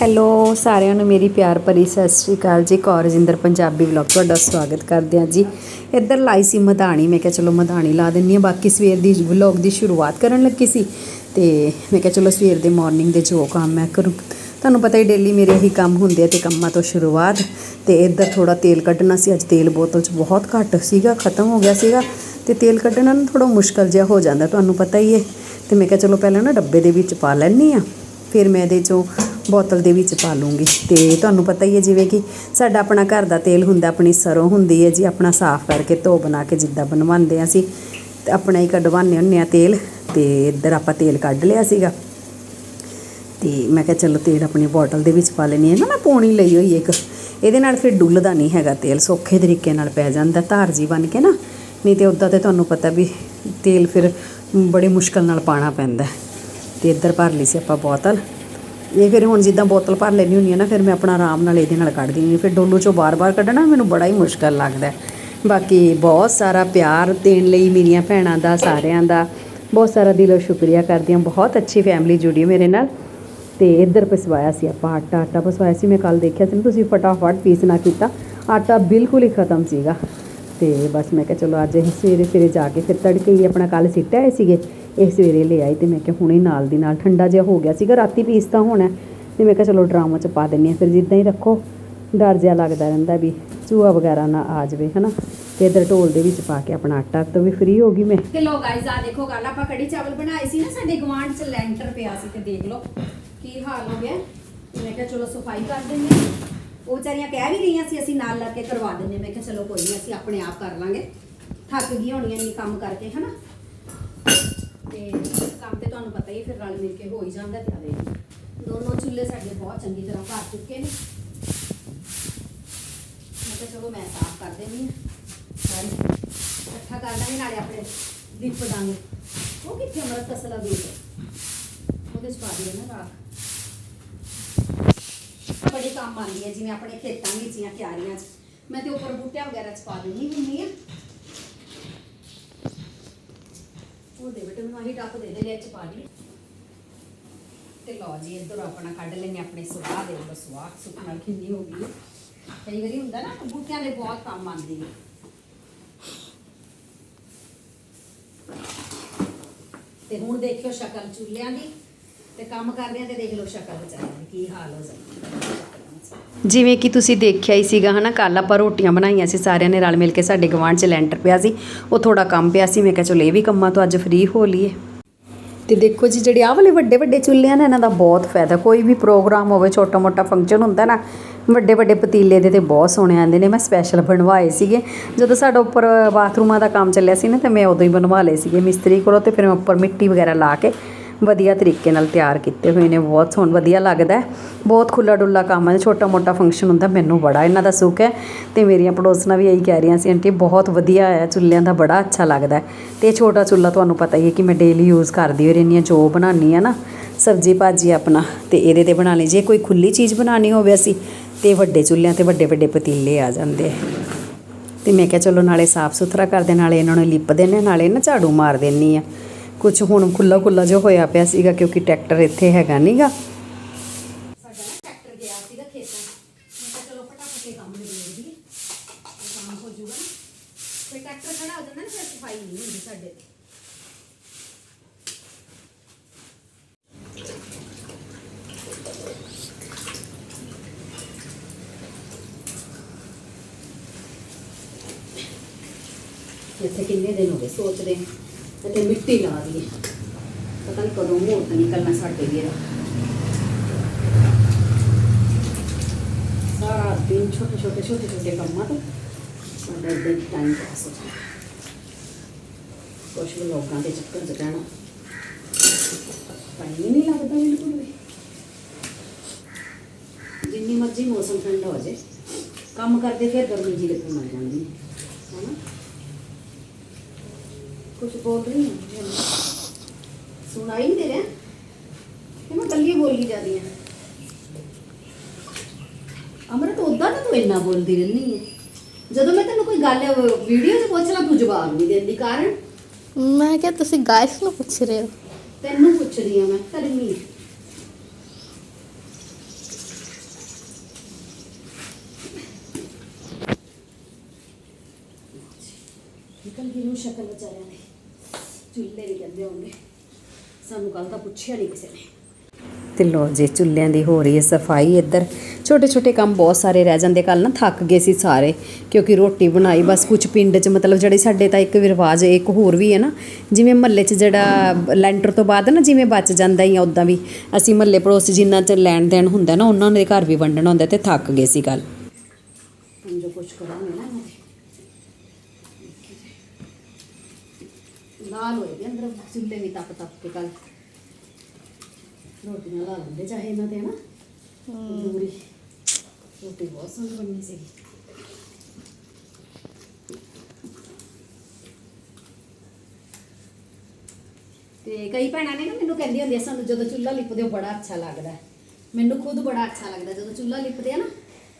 Hello ਸਾਰਿਆਂ ਨੂੰ ਮੇਰੀ ਪਿਆਰ ਭਰੀ ਸਤਿ ਸ਼੍ਰੀ ਅਕਾਲ ਜੀ। ਕੌਰਜਿੰਦਰ ਪੰਜਾਬੀ ਵਲੌਗ ਤੁਹਾਡਾ ਸਵਾਗਤ ਕਰਦੇ ਹਾਂ ਜੀ। ਇੱਧਰ ਲਾਈ ਸੀ ਮਧਾਣੀ। ਮੈਂ ਕਿਹਾ ਚਲੋ ਮਧਾਣੀ ਲਾ ਦਿੰਨੀ ਆ ਬਾਕੀ ਸਵੇਰ ਦੀ ਵਲੌਗ ਦੀ ਸ਼ੁਰੂਆਤ ਕਰਨ ਲੱਗੀ ਸੀ ਤੇ ਮੈਂ ਕਿਹਾ ਚਲੋ ਸਵੇਰ ਦੇ ਮਾਰਨਿੰਗ ਦੇ ਜੋ ਕੰਮ ਮੈਂ ਕਰੂੰ। ਤੁਹਾਨੂੰ ਪਤਾ ਹੀ ਡੇਲੀ ਮੇਰੇ ਇਹੀ ਕੰਮ ਹੁੰਦੇ ਆ ਤੇ ਕੰਮਾਂ ਤੋਂ ਸ਼ੁਰੂਆਤ। ਤੇ ਇੱਧਰ ਥੋੜਾ ਤੇਲ ਕੱਢਣਾ ਸੀ। ਅੱਜ ਤੇਲ ਬੋਤਲ 'ਚ ਬਹੁਤ ਘੱਟ ਸੀਗਾ, ਖਤਮ ਹੋ ਗਿਆ ਸੀਗਾ। ਤੇ ਤੇਲ ਕੱਢਣਾ ਨਾ ਥੋੜਾ ਮੁਸ਼ਕਲ ਜਿਹਾ ਹੋ ਜਾਂਦਾ, ਤੁਹਾਨੂੰ ਪਤਾ ਹੀ ਹੈ। ਤੇ ਮੈਂ ਕਿਹਾ ਚਲੋ ਪਹਿਲਾਂ ਨਾ ਡੱਬੇ ਦੇ ਵਿੱਚ ਪਾ ਲੈਣੀ ਆ ਫਿਰ ਮੈਂ ਇਹਦੇ 'ਚੋਂ ਬੋਤਲ ਦੇ ਵਿੱਚ ਪਾ ਲੂੰਗੀ। ਤੇ ਤੁਹਾਨੂੰ ਪਤਾ ਹੀ ਹੈ ਜਿਵੇਂ ਕਿ ਸਾਡਾ ਆਪਣਾ ਘਰ ਦਾ ਤੇਲ ਹੁੰਦਾ, ਆਪਣੀ ਸਰੋਂ ਹੁੰਦੀ ਹੈ ਜੀ, ਆਪਣਾ ਸਾਫ਼ ਕਰਕੇ ਧੋ ਬਣਾ ਕੇ ਜਿੱਦਾਂ ਬਣਵਾਉਂਦੇ ਹਾਂ ਅਸੀਂ। ਤੇ ਆਪਣਾ ਹੀ ਕਢਵਾਉਂਦੇ ਹੁੰਦੇ ਆ ਤੇਲ, ਤੇ ਇੱਧਰ ਆਪਾਂ ਤੇਲ ਕੱਢ ਲਿਆ ਸੀਗਾ। ਤੇ ਮੈਂ ਕਿਹਾ ਚਲੋ ਤੇਲ ਆਪਣੀ ਬੋਟਲ ਦੇ ਵਿੱਚ ਪਾ ਲੈਣੀ ਹੈ। ਨਾ, ਮੈਂ ਪੌਣੀ ਲਈ ਹੋਈ ਇੱਕ। ਇਹਦੇ ਨਾਲ ਫਿਰ ਡੁੱਲਦਾ ਨਹੀਂ ਹੈਗਾ ਤੇਲ, ਸੌਖੇ ਤਰੀਕੇ ਨਾਲ ਪੈ ਜਾਂਦਾ, ਧਾਰ ਜੀ ਬਣ ਕੇ ਨਾ। ਨਹੀਂ ਤੇ ਉੱਦਾਂ ਤੇ ਤੁਹਾਨੂੰ ਪਤਾ ਵੀ ਤੇਲ ਫਿਰ ਬੜੀ ਮੁਸ਼ਕਲ ਨਾਲ ਪਾਣਾ ਪੈਂਦਾ। ਹੈ। ਤੇ ਇੱਧਰ ਭਰ ਲਈ ਸੀ ਆਪਾਂ ਬੋਤਲ। ਇਹ ਫਿਰ ਹੁਣ ਜਿੱਦਾਂ ਬੋਤਲ ਭਰ ਲੈਣੀ ਹੁੰਦੀ ਹੈ ਨਾ, ਫਿਰ ਮੈਂ ਆਪਣਾ ਆਰਾਮ ਨਾਲ ਇਹਦੇ ਨਾਲ ਕੱਢਦੀ ਹਾਂ ਫਿਰ ਡੋਲੂ ਚੋਂ ਬਾਰ-ਬਾਰ ਕੱਢਣਾ ਮੈਨੂੰ ਬੜਾ ਹੀ ਮੁਸ਼ਕਲ ਲੱਗਦਾ ਬਾਕੀ ਬਹੁਤ ਸਾਰਾ ਪਿਆਰ ਦੇਣ ਲਈ ਮੇਰੀਆਂ ਭੈਣਾਂ ਦਾ, ਸਾਰਿਆਂ ਦਾ। ਬਹੁਤ ਸਾਰਾ ਦਿਲੋਂ ਸ਼ੁਕਰੀਆ ਕਰਦੀ ਹਾਂ। ਬਹੁਤ ਅੱਛੀ ਫੈਮਿਲੀ ਜੁੜੀ ਮੇਰੇ ਨਾਲ। ਤੇ ਇੱਧਰ ਪਸਵਾਇਆ ਸੀ ਆਪਾਂ ਆਟਾ। ਆਟਾ ਪਸਵਾਇਆ ਸੀ, ਮੈਂ ਕੱਲ ਦੇਖਿਆ ਸੀ ਨਾ, ਤੁਸੀਂ ਫਟਾਫਟ ਪੀਸ ਨਾ ਕੀਤਾ। ਆਟਾ ਬਿਲਕੁਲ ਹੀ ਖਤਮ ਸੀਗਾ। ਤੇ ਬਸ ਮੈਂ ਕਿਹਾ ਚਲੋ ਅੱਜ ਅਸੀਂ ਸਵੇਰੇ ਸਵੇਰੇ ਜਾ ਕੇ ਫਿਰ ਤੜਕੇ ਹੀ ਆਪਣਾ ਕੱਲ ਸਿੱਟਿਆ ਆਏ ਸੀਗੇ। ਇਹ ਸਵੇਰੇ ਲੈ ਆਈ ਤੇ ਮੈਂ ਕਿਹਾ ਹੁਣੇ ਨਾਲ ਦੀ ਨਾਲ ਠੰਡਾ ਜਿਹਾ ਹੋ ਗਿਆ ਸੀਗਾ, ਰਾਤੀ ਪੀਸ ਤਾਂ ਹੋਣਾ ਤੇ ਮੈਂ ਕਿਹਾ ਚਲੋ ਡਰਾਮਾ ਚ ਪਾ ਦਿੰਨੀ ਆ ਫਿਰ ਜਿੱਦਾਂ ਹੀ ਰੱਖੋ, ਡਰ ਜਿਹਾ ਲੱਗਦਾ ਰਹਿੰਦਾ ਵੀ ਚੂਹਾ ਵਗੈਰਾ ਨਾ ਆ ਜਾਵੇ, ਹਨਾ। ਤੇ ਇੱਧਰ ਢੋਲ ਦੇ ਵਿੱਚ ਪਾ ਕੇ ਆਪਣਾ ਆਟਾ, ਤੋਂ ਵੀ ਫ੍ਰੀ ਹੋ ਗਈ ਮੈਂ। ਤੇ ਲੋ ਗਾਇਜ਼ ਆ ਦੇਖੋ ਗੱਲ, ਆਪਾਂ ਕੜੀ ਚਾਵਲ ਬਣਾਏ ਸੀ ਨਾ, ਸਾਡੇ ਗਵਾਂਢ ਚ ਲੈਂਟਰ ਪਿਆ ਸੀ, ਤੇ ਦੇਖ ਲਓ ਕੀ ਹਾਲ ਹੋ ਗਿਆ। ਮੈਂ ਕਿਹਾ ਚਲੋ ਸਫ਼ਾਈ ਕਰ ਦਿੰਦੇ ਉਹ ਵਿਚਾਰੀਆਂ ਕਹਿ ਵੀ ਰਹੀਆਂ ਸੀ, ਅਸੀਂ ਨਾਲ ਲੱਗ ਕੇ ਕਰਵਾ ਦਿੰਦੇ ਮੈਂ ਕਿਹਾ ਚਲੋ ਕੋਈ ਨਹੀਂ ਅਸੀਂ ਆਪਣੇ ਆਪ ਕਰ ਲਾਂਗੇ। ਥੱਕ ਗਈਆਂ ਹੋਣੀਆਂ ਨਹੀਂ ਕੰਮ ਕਰਕੇ, ਹਨਾ। ਤੇ ਕੰਮ ਤੇ ਤੁਹਾਨੂੰ ਪਤਾ ਹੀ ਹੈ, ਫਿਰ ਰਲ ਮਿਲ ਕੇ ਹੋ ਹੀ ਜਾਂਦਾ ਤੇ ਆ ਦੋਨੋਂ ਚੁੱਲ੍ਹੇ ਸਾਡੇ ਬਹੁਤ ਚੰਗੀ ਤਰ੍ਹਾਂ ਭਰ ਚੁੱਕੇ ਨੇ। ਮੈਂ ਕਿਹਾ ਚਲੋ ਮੈਂ ਸਾਫ਼ ਕਰ ਦੇਣੀ ਸਾਰੇ ਇਕੱਠਾ ਕਰ ਦਾਂਗੇ ਨਾਲੇ ਆਪਣੇ ਲਿਪ ਦਾਂਗੇ। ਉਹ ਕਿੱਥੇ ਅਮਰਤ ਤਸਲਾ ਦੇ ਉਹਦੇ ਚ ਪਾ ਦਿਓ ਨਾ ਰਾਖ। ਬੜੀ ਕੰਮ ਆਉਂਦੀ ਹੈ ਜਿਵੇਂ ਆਪਣੇ ਖੇਤਾਂ ਵਿੱਚ ਜਾਂ ਕਿਆਰੀਆਂ 'ਚ। ਮੈਂ ਤੇ ਉੱਪਰ ਬੂਟਿਆਂ ਵਗੈਰਾ 'ਚ ਪਾ ਦਿੰਦੀ ਹੁੰਦੀ ਹਾਂ ਉਹ ਦੇ ਬੇਟੇ ਮੈਨੂੰ ਆਹੀ ਟੱਪ ਦੇ ਦੇ ਲੈ ਪਾ ਲਈ। ਤੇ ਲਓ ਜੀ, ਇੱਧਰ ਆਪਣਾ ਕੱਢ ਲੈਣੇ ਆਪਣੇ ਸੁਆਹ ਦੇ ਲੋ ਸੁਆਹ। ਸੁੱਕ ਕਿੰਨੀ ਹੋ ਗਈ ਕਈ ਵਾਰੀ ਹੁੰਦਾ ਨਾ, ਬੂਟਿਆਂ ਦੇ ਬਹੁਤ ਕੰਮ ਆਉਂਦੀ ਹੈ ਤੇ ਹੁਣ ਦੇਖਿਓ ਸ਼ਕਲ ਚੁੱਲਿਆਂ ਦੀ। ਤੇ ਕੰਮ ਕਰਦਿਆਂ ਤੇ ਦੇਖ ਲਓ ਸ਼ਕਲ ਵਿਚਾਰਿਆਂ ਦੀ ਕੀ ਹਾਲ ਹੋ ਜਾਂਦੀ। ਜਿਵੇਂ ਕਿ ਤੁਸੀਂ ਦੇਖਿਆ ਹੀ ਸੀਗਾ, ਹਨਾ ਕੱਲ ਆਪਾਂ ਰੋਟੀਆਂ ਬਣਾਈਆਂ ਸੀ, ਸਾਰਿਆਂ ਨੇ ਰਲ ਮਿਲ ਕੇ ਸਾਡੇ ਗਵਾਂਢ ਚ ਲੈਂਟਰ ਪਿਆ ਸੀ, ਉਹ ਥੋੜਾ ਕੰਮ ਪਿਆ ਸੀ, ਮੈਂ ਕਿਹਾ ਚਲੋ ਇਹ ਵੀ ਕੰਮਾਂ ਤੋਂ ਅੱਜ ਫ੍ਰੀ ਹੋ ਲਈਏ। ਤੇ ਦੇਖੋ ਜੀ, ਜਿਹੜੇ ਆਹ ਵਾਲੇ ਵੱਡੇ ਵੱਡੇ ਚੁੱਲ੍ਹਿਆਂ ਨੇ, ਇਹਨਾਂ ਦਾ ਬਹੁਤ ਫਾਇਦਾ, ਕੋਈ ਵੀ ਪ੍ਰੋਗਰਾਮ ਹੋਵੇ, ਛੋਟਾ ਮੋਟਾ ਫੰਕਸ਼ਨ ਹੁੰਦਾ ਨਾ, ਵੱਡੇ ਵੱਡੇ ਪਤੀਲੇ ਦੇ ਤੇ ਬਹੁਤ ਸੋਹਣੇ ਆਉਂਦੇ ਨੇ, ਮੈਂ ਸਪੈਸ਼ਲ ਬਣਵਾਏ ਸੀਗੇ, ਜਦੋਂ ਸਾਡਾ ਉੱਪਰ ਬਾਥਰੂਮਾਂ ਦਾ ਕੰਮ ਚੱਲਿਆ ਸੀ ਨਾ, ਤੇ ਮੈਂ ਉਦੋਂ ਹੀ ਬਣਵਾ ਲਏ ਸੀਗੇ ਮਿਸਤਰੀ ਕੋਲੋਂ, ਤੇ ਫਿਰ ਮੈਂ ਉੱਪਰ ਮਿੱਟੀ ਵਗੈਰਾ ਲਾ ਕੇ ਵਧੀਆ ਤਰੀਕੇ ਨਾਲ ਤਿਆਰ ਕੀਤੇ ਹੋਏ ਨੇ, ਬਹੁਤ ਸੋਹਣ, ਵਧੀਆ ਲੱਗਦਾ ਬਹੁਤ ਖੁੱਲਾ ਡੁੱਲਾ ਕੰਮ ਹੈ ਛੋਟਾ ਮੋਟਾ ਫੰਕਸ਼ਨ ਹੁੰਦਾ, ਮੈਨੂੰ ਬੜਾ ਇਹਨਾਂ ਦਾ ਸੁੱਖ ਹੈ। ਤੇ ਮੇਰੀਆਂ ਪੜੋਸਣਾਂ ਵੀ ਇਹੀ ਕਹਿ ਰਹੀਆਂ ਸੀ, ਆਂਟੀ, ਬਹੁਤ ਵਧੀਆ ਹੈ, ਚੁੱਲ੍ਹਿਆਂ ਦਾ ਬੜਾ ਅੱਛਾ ਲੱਗਦਾ ਹੈ। ਤੇ ਇਹ ਛੋਟਾ ਚੁੱਲ੍ਹਾ ਤੁਹਾਨੂੰ ਪਤਾ ਹੀ ਹੈ ਕਿ ਮੈਂ ਡੇਲੀ ਯੂਜ਼ ਕਰਦੀ ਹੋ ਰਹਿੰਦੀ ਹਾਂ, ਜੋ ਬਣਾਉਂਦੀ ਆ ਨਾ, ਸਬਜ਼ੀ ਭਾਜੀ ਆਪਣਾ, ਤੇ ਇਹਦੇ ਤੇ ਬਣਾ ਲਈ। ਜੇ ਕੋਈ ਖੁੱਲੀ ਚੀਜ਼ ਬਣਾਉਣੀ ਹੋਵੇ ਅਸੀਂ, ਤੇ ਵੱਡੇ ਚੁੱਲ੍ਹਿਆਂ ਤੇ ਵੱਡੇ ਵੱਡੇ ਪਤੀਲੇ ਆ ਜਾਂਦੇ ਆ। ਤੇ ਮੈਂ ਕਿਹਾ, ਚਲੋ, ਨਾਲੇ ਸਾਫ਼ ਸੁਥਰਾ ਕਰਦੇ ਨਾਲੇ ਇਹਨਾਂ ਨੂੰ ਲਿਪ ਦਿੰਦੇ ਨਾਲੇ ਨਾ ਝਾੜੂ ਮਾਰ ਦਿੰਨੀ ਆ ਕੁਝ ਹੁਣ ਖੁੱਲਾ ਖੁੱਲਾ ਜਿਹਾ ਹੋਇਆ ਪਿਆ ਸੀਗਾ ਕਿਉਂਕਿ ਟਰੈਕਟਰ ਇੱਥੇ ਹੈਗਾ ਨਹੀਂਗਾ ਸਾਡਾ ਨਾ ਟਰੈਕਟਰ ਗਿਆ ਸੀਗਾ ਖੇਤਾਂ ਮੈਂ ਕਿਹਾ ਚਲੋ ਫਟਾਫਟ ਇਹ ਕੰਮ ਨਿਬੇੜ ਦਈਏ ਇਹ ਕੰਮ ਹੋ ਜਾਊਗਾ ਨਾ ਫਿਰ ਟਰੈਕਟਰ ਖੜਾ ਹੋ ਜਾਂਦਾ ਨਾ ਫਿਰ ਸਫਾਈ ਨਹੀਂ ਹੁੰਦੀ ਸਾਡੇ ਇੱਥੇ ਕਿੰਨੇ ਦਿਨ ਹੋ ਗਏ ਸੋਚਦੇ ਹਾਂ ਤੇ ਮਿੱਟੀ ਲਾ ਦਈਏ ਪਤਾ ਨਹੀਂ ਕਦੋਂ ਮੋਹਰਤ ਨਿਕਲਣਾ ਸਾਡੇ ਵੀ ਇਹਦਾ ਸਾਰਾ ਦਿਨ ਛੋਟੇ ਛੋਟੇ ਛੋਟੇ ਛੋਟੇ ਕੰਮਾਂ ਤੋਂ ਸਾਡਾ ਇੱਦਾਂ ਹੀ ਟਾਈਮ ਪਾਸ ਹੋ ਜਾਂਦਾ ਕੁਛ ਵੀ ਲੋਕਾਂ ਦੇ ਚੱਕਰ ਚ ਰਹਿਣਾ ਟਾਈਮ ਹੀ ਨਹੀਂ ਲੱਗਦਾ ਬਿਲਕੁਲ ਵੀ ਜਿੰਨੀ ਮਰਜ਼ੀ ਮੌਸਮ ਠੰਡਾ ਹੋ ਜਾਏ ਕੰਮ ਕਰਦੇ ਫਿਰ ਗਰਮੀ ਜੀ ਲੱਗਣ ਲੱਗ कुछ बोल रही हूँ सुनाई नहीं दे रहे हैं मैं कल ही बोली जा रही हैं ਅਮਰ ਤੂੰ ਉਦਾਂ ਤਾਂ ਤੂੰ ਇੰਨਾ ਬੋਲਦੀ ਰਹਿੰਦੀ ਹੈ। ਜਦੋਂ ਮੈਂ ਤੈਨੂੰ ਕੋਈ ਗੱਲ ਵੀਡੀਓ 'ਚ ਪੁੱਛਣਾ ਤੂੰ ਜਵਾਬ ਨਹੀਂ ਦਿੰਦੀ ਕਾਰਨ? ਮੈਂ ਕਿਹਾ ਤੁਸੀਂ ਗਾਇਸ ਨੂੰ ਪੁੱਛ ਰਹੇ ਹੋ। ਤੈਨੂੰ ਪੁੱਛ ਰਹੀ ਹਾਂ ਮੈਂ ਕਰਮੀ ਨਿਕਲ ਗਈ ਨੂੰ ਸ਼ਕਲ ਵਿਚਾਰਿਆ ਨੇ ਚੁੱਲ੍ਹੇ ਵੀ ਕਹਿੰਦੇ ਹੋਣਗੇ। ਸਾਨੂੰ ਕੱਲ ਤਾਂ ਪੁੱਛਿਆ ਨਹੀਂ ਕਿਸੇ ਨੇ। ਤੇ ਲੋ ਜੀ ਚੁੱਲ੍ਹਿਆਂ ਦੀ ਹੋ ਰਹੀ ਹੈ ਸਫ਼ਾਈ ਇੱਧਰ। ਛੋਟੇ ਛੋਟੇ ਕੰਮ ਬਹੁਤ ਸਾਰੇ ਰਹਿ ਜਾਂਦੇ। ਕੱਲ ਨਾ ਥੱਕ ਗਏ ਸੀ ਸਾਰੇ ਕਿਉਂਕਿ ਰੋਟੀ ਬਣਾਈ ਬਸ ਕੁਝ ਪਿੰਡ 'ਚ ਮਤਲਬ ਜਿਹੜੇ ਸਾਡੇ ਤਾਂ ਇੱਕ ਰਿਵਾਜ ਇੱਕ ਹੋਰ ਵੀ ਹੈ ਨਾ। ਜਿਵੇਂ ਮਹੱਲੇ 'ਚ ਜਿਹੜਾ ਲੈਂਟਰ ਤੋਂ ਬਾਅਦ ਨਾ ਜਿਵੇਂ ਬਚ ਜਾਂਦਾ ਹੀ ਆ ਉਦਾਂ ਵੀ। ਅਸੀਂ ਮਹੱਲੇ ਪੜੋਸ ਜਿੰਨਾ 'ਚ ਲੈਣ ਦੇਣ ਹੁੰਦਾ ਨਾ ਉਹਨਾਂ ਦੇ ਘਰ ਵੀ ਵੰਡਣਾ ਹੁੰਦਾ ਤੇ ਥੱਕ ਗਏ ਸੀ ਕੱਲ ਜੋ ਕੁਝ ਕਰਾਂਗੇ ਨਾ ਇਹਨਾਂ ਦੇ ਲਾਲ ਹੋਏ ਦੇ ਅੰਦਰ ਚੁੱਲ੍ਹੇ ਵੀ ਤਪ ਤਪ ਕੇ ਕੱਲ ਰੋਟੀਆਂ ਲਾ ਲੈਂਦੇ ਚਾਹੇ ਇਹਨਾਂ ਤੇ ਹਨਾ ਤੰਦੂਰੀ ਰੋਟੀ ਬਹੁਤ ਸੋਹਣੀ ਬਣਨੀ ਸੀ। ਤੇ ਕਈ ਭੈਣਾਂ ਨੇ ਨਾ ਮੈਨੂੰ ਕਹਿੰਦੀ ਹੁੰਦੀਆਂ ਸਾਨੂੰ ਜਦੋਂ ਚੁੱਲ੍ਹਾ ਲਿਪਦੇ ਹੋ ਬੜਾ ਅੱਛਾ ਲੱਗਦਾ। ਮੈਨੂੰ ਖੁਦ ਬੜਾ ਅੱਛਾ ਲੱਗਦਾ ਜਦੋਂ ਚੁੱਲ੍ਹਾ ਲਿਪਦੇ ਆ ਨਾ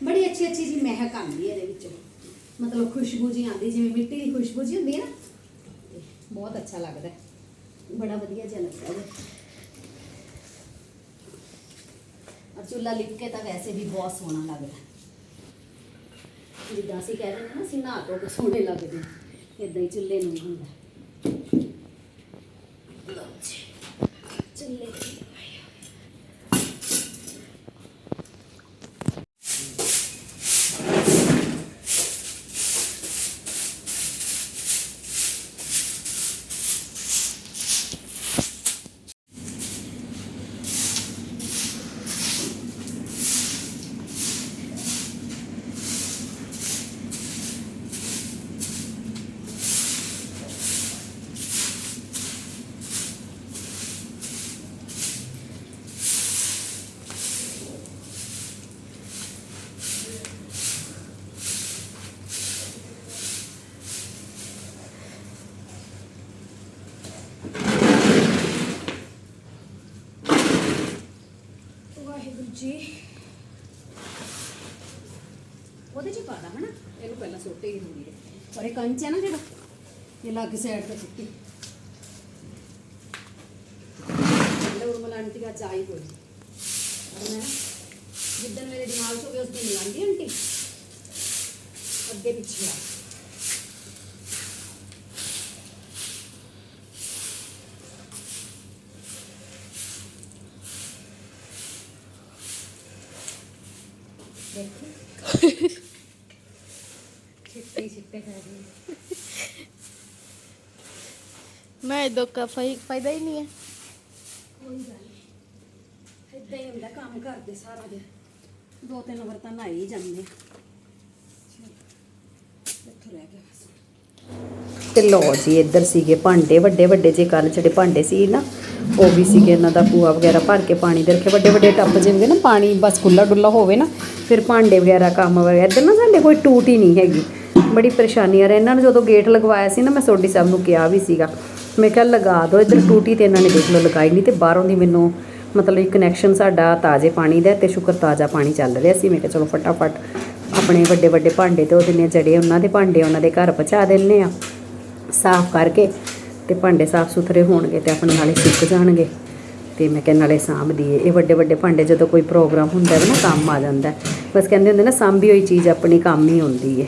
ਬੜੀ ਅੱਛੀ ਅੱਛੀ ਜੀ ਮਹਿਕ ਆਉਂਦੀ ਹੈ ਇਹਦੇ ਵਿੱਚੋਂ। ਮਤਲਬ ਖੁਸ਼ਬੂ ਜੀ ਆਉਂਦੀ ਜਿਵੇਂ ਮਿੱਟੀ ਦੀ ਖੁਸ਼ਬੂ ਜੀ ਹੁੰਦੀ ਹੈ ਨਾ ਬਹੁਤ ਅੱਛਾ ਲੱਗਦਾ ਹੈ। ਬੜਾ ਵਧੀਆ ਜਿਹਾ ਲੱਗਦਾ ਹੈ ਔਰ ਚੁੱਲ੍ਹਾ ਲਿਪ ਕੇ ਤਾਂ ਵੈਸੇ ਵੀ ਬਹੁਤ ਸੋਹਣਾ ਲੱਗਦਾ ਹੈ। ਜਿੱਦਾਂ ਅਸੀਂ ਕਹਿ ਦਿੰਦੇ ਹਾਂ ਨਾ ਅਸੀਂ ਨਹਾ ਧੋ ਕੇ ਸੋਹਣੇ ਲੱਗਦੇ ਹਾਂ ਇਦਾਂ ਹੀ ਚੁੱਲ੍ਹੇ ਨੂੰ ਵੀ ਹੁੰਦਾ ਹੈ। ਲਓ ਉਹਦੇ ਚ ਪਾਦਾ ਹਨਾ। ਇਹਨੂੰ ਪਹਿਲਾਂ ਸੋਟੇ ਹੀ ਹੁੰਦੀ ਹੈ ਪਰ ਇਹ ਕੰਚ ਹੈ ਨਾ ਜਿਹੜਾ, ਇਹ ਲੱਗ ਸਾਈਡ ਤੇ ਸੁੱਟੀ। ਲੈ ਉਹ ਮਲਾ ਦਾ ਚਾਹੀ ਕੋਈ ਔਰ ਮੈਂ ਜਿੱਦਣ ਮੇਰੇ ਦਿਮਾਗ 'ਚ ਹੋ ਗਿਆ, ਉਸ ਦਿਨ ਲਾਂਦੀ ਆਂਟੀ। ਅੱਗੇ ਪਿੱਛੇ ਆ ਦੇਖੀ ਛਿੱਟੇ ਛਿੱਟੇ ਕਰ ਰਹੀ ਮੈਂ ਇਦੋਂ ਕਾ ਫਾਇਦਾ ਹੀ ਨਹੀਂ ਹੈ। ਕੋਈ ਗੱਲ ਨਹੀਂ। ਇਦਾਂ ਹੀ ਹੁੰਦਾ ਕੰਮ ਕਰਦੇ ਸਾਰਾ ਦਿਨ। ਦੋ ਤਿੰਨ ਵਾਰ ਤਾਂ ਹੀ ਜਾਂਦੇ ਤੇ ਲੋ ਜੀ ਇੱਧਰ ਸੀਗੇ ਭਾਂਡੇ ਵੱਡੇ ਵੱਡੇ ਜੇ ਕੱਲ ਜਿਹੜੇ ਭਾਂਡੇ ਸੀ ਨਾ ਉਹ ਵੀ ਸੀਗੇ ਇਹਨਾਂ ਦਾ ਪੂਆ ਵਗੈਰਾ ਭਰ ਕੇ ਪਾਣੀ ਦੇ ਰੱਖੇ। ਵੱਡੇ ਵੱਡੇ ਟੱਪ ਜਿਵੇਂ ਨਾ ਪਾਣੀ ਬਸ ਖੁੱਲਾ ਡੁੱਲਾ ਹੋਵੇ ਨਾ ਫਿਰ ਭਾਂਡੇ ਵਗੈਰਾ ਕੰਮ ਵਗੈਰਾ ਇੱਧਰ ਨਾ ਸਾਡੇ ਕੋਈ ਟੂਟ ਹੀ ਨਹੀਂ ਹੈਗੀ। ਬੜੀ ਪਰੇਸ਼ਾਨੀ ਆ ਰਹੀ। ਇਹਨਾਂ ਨੂੰ ਜਦੋਂ ਗੇਟ ਲਗਵਾਇਆ ਸੀ ਨਾ ਮੈਂ ਸੋਢੀ ਸਾਹਿਬ ਨੂੰ ਕਿਹਾ ਵੀ ਸੀਗਾ ਮੈਂ ਕਿਹਾ ਲਗਾ ਦਿਓ, ਇੱਧਰ ਟੂਟੀ ਤੇ ਇਹਨਾਂ ਨੇ ਦੇਖ ਲਓ ਲਗਾਈ ਨਹੀਂ ਤੇ ਬਾਹਰੋਂ ਦੀ ਮੈਨੂੰ ਮਤਲਬ ਇੱਕ ਕਨੈਕਸ਼ਨ ਸਾਡਾ ਤਾਜ਼ੇ ਪਾਣੀ ਦਾ ਹੈ ਤੇ ਸ਼ੁਕਰ ਤਾਜ਼ਾ ਪਾਣੀ ਚੱਲ ਰਿਹਾ ਸੀ। ਮੈਂ ਕਿਹਾ ਚਲੋ ਫਟਾਫਟ ਆਪਣੇ ਵੱਡੇ ਵੱਡੇ ਭਾਂਡੇ ਤੇ ਉਹ ਦਿਨੇ ਜੜੇ ਉਹਨਾਂ ਦੇ ਭਾਂਡੇ ਉਹਨਾਂ ਦੇ ਘਰ ਪਹੁੰਚਾ ਦਿੰਨੇ ਆ ਸਾਫ਼ ਕਰਕੇ ਤੇ ਭਾਂਡੇ ਸਾਫ਼ ਸੁਥਰੇ ਹੋਣਗੇ ਤੇ ਆਪਣੇ ਨਾਲੇ ਸੁੱਕ ਜਾਣਗੇ। ਤੇ ਮੈਂ ਕਿਹਾ ਨਾਲੇ ਸਾਂਭ ਦੀਏ ਇਹ ਵੱਡੇ ਵੱਡੇ ਭਾਂਡੇ ਜਦੋਂ ਕੋਈ ਪ੍ਰੋਗਰਾਮ ਹੁੰਦਾ ਹੈ ਨਾ, ਕੰਮ ਆ ਜਾਂਦਾ ਬਸ ਕਹਿੰਦੇ ਹੁੰਦੇ ਨਾ, ਸਾਂਭੀ ਹੋਈ ਚੀਜ਼ ਆਪਣੀ ਕੰਮ ਹੀ ਹੁੰਦੀ ਹੈ।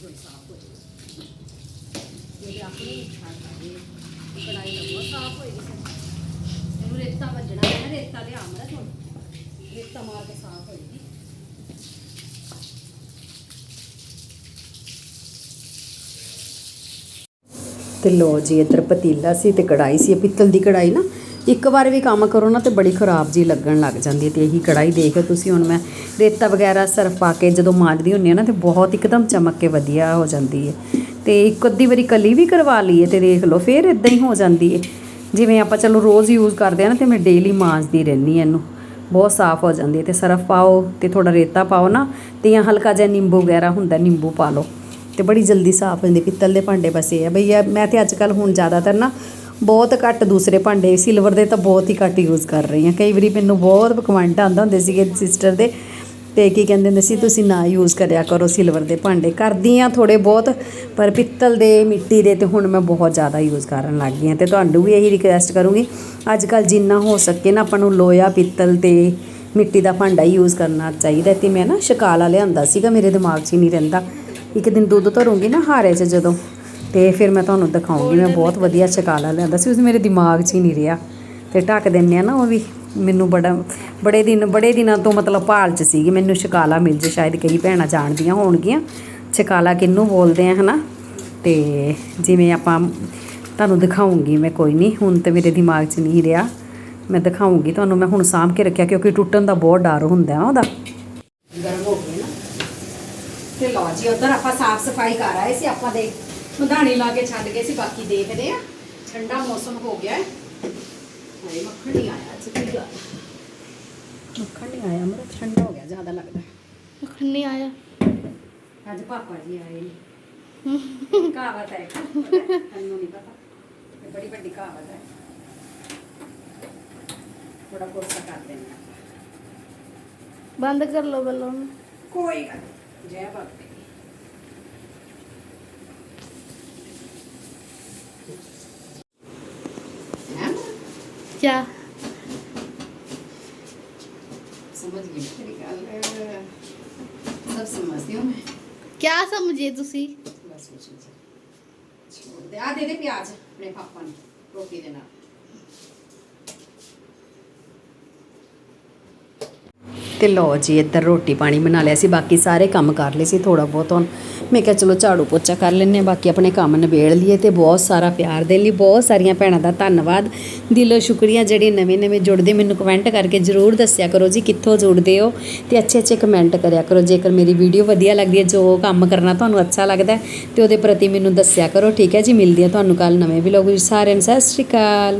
ਬਿਲਕੁਲ ਸਾਫ਼ ਹੋ ਜਾਏ ਜਿਹੜੇ ਆਪਣੀ ਇੱਛਾ ਕਰਦੇ ਕੜਾਈ ਦਾ ਸਾਫ਼ ਹੋਏਗੀ ਸਰ ਇਹਨੂੰ ਰੇਤਾ ਵੱਜਣਾ ਹੈ ਰੇਤਾ ਲਿਆ ਮਰਾ ਥੋੜਾ ਰੇਤਾ ਮਾਰ ਕੇ ਸਾਫ਼ ਹੋਏਗੀ ਤੇ ਲੋ ਜੀ, ਇੱਧਰ ਪਤੀਲਾ ਸੀ ਤੇ ਕੜਾਈ ਸੀ। ਪਿੱਤਲ ਦੀ ਕੜਾਈ ਨਾ। ਇੱਕ ਵਾਰ ਵੀ ਕੰਮ ਕਰੋ ਨਾ ਤੇ ਬੜੀ ਖਰਾਬ ਜੀ ਲੱਗਣ ਲੱਗ ਜਾਂਦੀ ਹੈ ਤੇ ਇਹੀ ਕੜਾਈ ਦੇਖੋ ਤੁਸੀਂ ਹੁਣ ਮੈਂ ਰੇਤਾ ਵਗੈਰਾ ਸਰਫ ਪਾ ਕੇ ਜਦੋਂ ਮਾਂਜਦੀ ਹੁੰਦੀ ਆ ਨਾ ਤੇ ਬਹੁਤ ਇੱਕਦਮ ਚਮਕ ਕੇ ਵਧੀਆ ਹੋ ਜਾਂਦੀ ਹੈ। ਤੇ ਇੱਕ ਅੱਧੀ ਵਾਰੀ ਕਲੀ ਵੀ ਕਰਵਾ ਲਈਏ ਤੇ ਦੇਖ ਲਓ, ਫੇਰ ਇਦਾਂ ਹੀ ਹੋ ਜਾਂਦੀ ਹੈ। ਜਿਵੇਂ ਆਪਾਂ ਚਲੋ ਰੋਜ਼ ਯੂਜ਼ ਕਰਦੇ ਆ ਨਾ ਤੇ ਮੈਂ ਡੇਲੀ ਮਾਂਜਦੀ ਰਹਿੰਦੀ ਹਾਂ ਇਹਨੂੰ, ਬਹੁਤ ਸਾਫ਼ ਹੋ ਜਾਂਦੀ ਹੈ ਤੇ ਸਰਫ ਪਾਓ ਤੇ ਥੋੜਾ ਰੇਤਾ ਪਾਓ ਨਾ ਤੇ ਜਾਂ ਹਲਕਾ ਜਿਹਾ ਨਿੰਬੂ ਵਗੈਰਾ ਹੁੰਦਾ ਨਿੰਬੂ ਪਾ ਲਓ ਤੇ ਬੜੀ ਜਲਦੀ ਸਾਫ਼ ਹੁੰਦੀ ਪਿੱਤਲ ਦੇ ਭਾਂਡੇ ਬਸ ਇਹ ਆ। ਬਈ ਇਹ ਮੈਂ ਤੇ ਅੱਜ ਕੱਲ ਹੁਣ ਜ਼ਿਆਦਾਤਰ ਨਾ ਬਹੁਤ ਘੱਟ ਦੂਸਰੇ ਭਾਂਡੇ ਸਿਲਵਰ ਦੇ ਤਾਂ ਬਹੁਤ ਹੀ ਘੱਟ ਯੂਜ਼ ਕਰ ਰਹੀ ਹਾਂ। ਕਈ ਵਾਰੀ ਮੈਨੂੰ ਬਹੁਤ ਕਮੈਂਟ ਆਉਂਦਾ ਹੁੰਦੇ ਸੀਗੇ ਸਿਸਟਰ ਦੇ, ਤੇ ਕੀ ਕਹਿੰਦੇ ਹੁੰਦੇ ਸੀ, ਤੁਸੀਂ ਨਾ ਯੂਜ਼ ਕਰਿਆ ਕਰੋ ਸਿਲਵਰ ਦੇ ਭਾਂਡੇ। ਕਰਦੀ ਆ ਥੋੜੇ ਬਹੁਤ, ਪਰ ਪਿੱਤਲ ਦੇ, ਮਿੱਟੀ ਦੇ ਤੇ ਹੁਣ ਮੈਂ ਬਹੁਤ ਜ਼ਿਆਦਾ ਯੂਜ਼ ਕਰਨ ਲੱਗ ਗਈ ਹਾਂ ਤੇ ਤੁਹਾਨੂੰ ਵੀ ਇਹੀ ਰਿਕਵੈਸਟ ਕਰੂੰਗੀ। ਅੱਜ ਕੱਲ ਜਿੰਨਾ ਹੋ ਸਕੇ ਨਾ ਆਪਾਂ ਨੂੰ ਲੋਹਾ ਪਿੱਤਲ ਤੇ ਮਿੱਟੀ ਦਾ ਭਾਂਡਾ ਹੀ ਯੂਜ਼ ਕਰਨਾ ਚਾਹੀਦਾ ਤੇ ਮੈਂ ਨਾ ਸ਼ਕਾਲਾ ਲਿਆਂਦਾ ਸੀਗਾ, ਮੇਰੇ ਦਿਮਾਗ 'ਚ ਹੀ ਨਹੀਂ ਰਹਿੰਦਾ। ਇੱਕ ਦਿਨ ਦੁੱਧ ਧਰੂੰਗੀ ਨਾ ਹਾਰੇ 'ਚ ਜਦੋਂ। ਤੇ ਫਿਰ ਮੈਂ ਤੁਹਾਨੂੰ ਦਿਖਾਉਂਗੀ, ਮੈਂ ਬਹੁਤ ਵਧੀਆ ਸ਼ਕਾਲਾ ਲਿਆਂਦਾ ਸੀ ਉਸ ਮੇਰੇ ਦਿਮਾਗ 'ਚ ਹੀ ਨਹੀਂ ਰਿਹਾ। ਤੇ ਢੱਕ ਦਿੰਨੇ ਆ ਨਾ ਉਹ ਵੀ, ਮੈਨੂੰ ਬੜਾ, ਬੜੇ ਦਿਨ, ਬੜੇ ਦਿਨਾਂ ਤੋਂ ਮਤਲਬ ਭਾਲ 'ਚ ਸੀਗੀ, ਮੈਨੂੰ ਸ਼ਕਾਲਾ ਮਿਲ ਜੇ, ਸ਼ਾਇਦ ਕਈ ਭੈਣਾਂ ਜਾਣਦੀਆਂ ਹੋਣਗੀਆਂ। ਸ਼ਕਾਲਾ ਕਿਹਨੂੰ ਬੋਲਦੇ ਆ, ਹਨਾ? ਤੇ ਜਿਵੇਂ ਆਪਾਂ ਤੁਹਾਨੂੰ ਦਿਖਾਉਂਗੀ ਮੈਂ, ਕੋਈ ਨਹੀਂ, ਹੁਣ ਤੇ ਮੇਰੇ ਦਿਮਾਗ 'ਚ ਨਹੀਂ ਰਿਹਾ। ਮੈਂ ਦਿਖਾਉਂਗੀ ਤੁਹਾਨੂੰ, ਮੈਂ ਹੁਣ ਸਾਂਭ ਕੇ ਰੱਖਿਆ, ਕਿਉਂਕਿ ਟੁੱਟਣ ਦਾ ਬਹੁਤ ਡਰ ਹੁੰਦਾ ਹੈ ਉਹਦਾ। ਗਰਮ ਹੋ ਗਏ ਨਾ। ਤੇ ਲਓ ਜੀ, ਉਧਰ ਆਪਾਂ ਸਾਫ਼ ਸਫ਼ਾਈ ਕਰ ਆਏ ਸੀ ਆਪਾਂ ਦੇ। ਮਧਾਣੀ ਲਾ ਕੇ ਛੱਡ ਗਏ ਸੀ ਬਾਕੀ ਦੇਖਦੇ ਆ। ਠੰਡਾ ਮੌਸਮ ਹੋ ਗਿਆ ਹੈ। ਹਾਏ ਮੱਖਣ ਨਹੀਂ ਆਇਆ ਅੱਜ ਕੀ ਗੱਲ ਮੱਖਣ ਨਹੀਂ ਆਇਆ ਮੇਰਾ ਠੰਡਾ ਹੋ ਗਿਆ ਜ਼ਿਆਦਾ ਲੱਗਦਾ। ਮੱਖਣ ਨਹੀਂ ਆਇਆ। ਅੱਜ ਪਾਪਾ ਜੀ ਆਏ ਨੇ। ਕਹਾਵਤ ਹੈ ਤੁਹਾਨੂੰ ਨਹੀਂ ਪਤਾ। ਬੜੀ ਵੱਡੀ ਕਹਾਵਤ ਹੈ। ਥੋੜਾ ਕੋਸਾ ਕਰ ਦੇਣਾ ਬੰਦ ਕਰ ਲੋ ਬੱਲੋਂ ਕੋਈ ਗੱਲ ਜੈ ਬਾਬਾ क्या समझ गई सब मैं क्या दे। दे प्याज अपने पापा ने रोटी देना। ਤੇ ਲਓ ਜੀ, ਇੱਧਰ ਰੋਟੀ ਪਾਣੀ ਬਣਾ ਲਿਆ ਸੀ, ਬਾਕੀ ਸਾਰੇ ਕੰਮ ਕਰ ਲਏ ਸੀ ਥੋੜਾ ਬਹੁਤ ਹੁਣ। ਮੈਂ ਕਿਹਾ ਚਲੋ ਝਾੜੂ ਪੋਚਾ ਕਰ ਲੈਂਦੇ ਹਾਂ, ਬਾਕੀ ਆਪਣੇ ਕੰਮ ਨਿਬੇੜ ਲਈਏ ਤੇ ਬਹੁਤ ਸਾਰਾ ਪਿਆਰ ਦੇ ਲਈ ਬਹੁਤ ਸਾਰੀਆਂ ਭੈਣਾਂ ਦਾ ਧੰਨਵਾਦ। ਦਿਲੋਂ ਸ਼ੁਕਰੀਆ, ਜਿਹੜੇ ਨਵੇਂ ਨਵੇਂ ਜੁੜਦੇ ਮੈਨੂੰ ਕਮੈਂਟ ਕਰਕੇ ਜਰੂਰ ਦੱਸਿਆ ਕਰੋ ਜੀ, ਕਿੱਥੋਂ ਜੁੜਦੇ ਹੋ ਤੇ ਅੱਛੇ ਅੱਛੇ ਕਮੈਂਟ ਕਰਿਆ ਕਰੋ। ਜੇਕਰ ਮੇਰੀ ਵੀਡੀਓ ਵਧੀਆ ਲੱਗਦੀ ਹੈ, ਜੋ ਕੰਮ ਕਰਨਾ ਤੁਹਾਨੂੰ ਅੱਛਾ ਲੱਗਦਾ ਹੈ, ਤੇ ਉਹਦੇ ਪ੍ਰਤੀ ਮੈਨੂੰ ਦੱਸਿਆ ਕਰੋ, ਠੀਕ ਹੈ ਜੀ? ਮਿਲਦੀ ਹੈ ਤੁਹਾਨੂੰ ਕੱਲ ਨਵੇਂ ਵਲੌਗ ਵਿੱਚ। ਸਾਰਿਆਂ ਨੂੰ ਸਤਿ ਸ਼੍ਰੀ ਅਕਾਲ।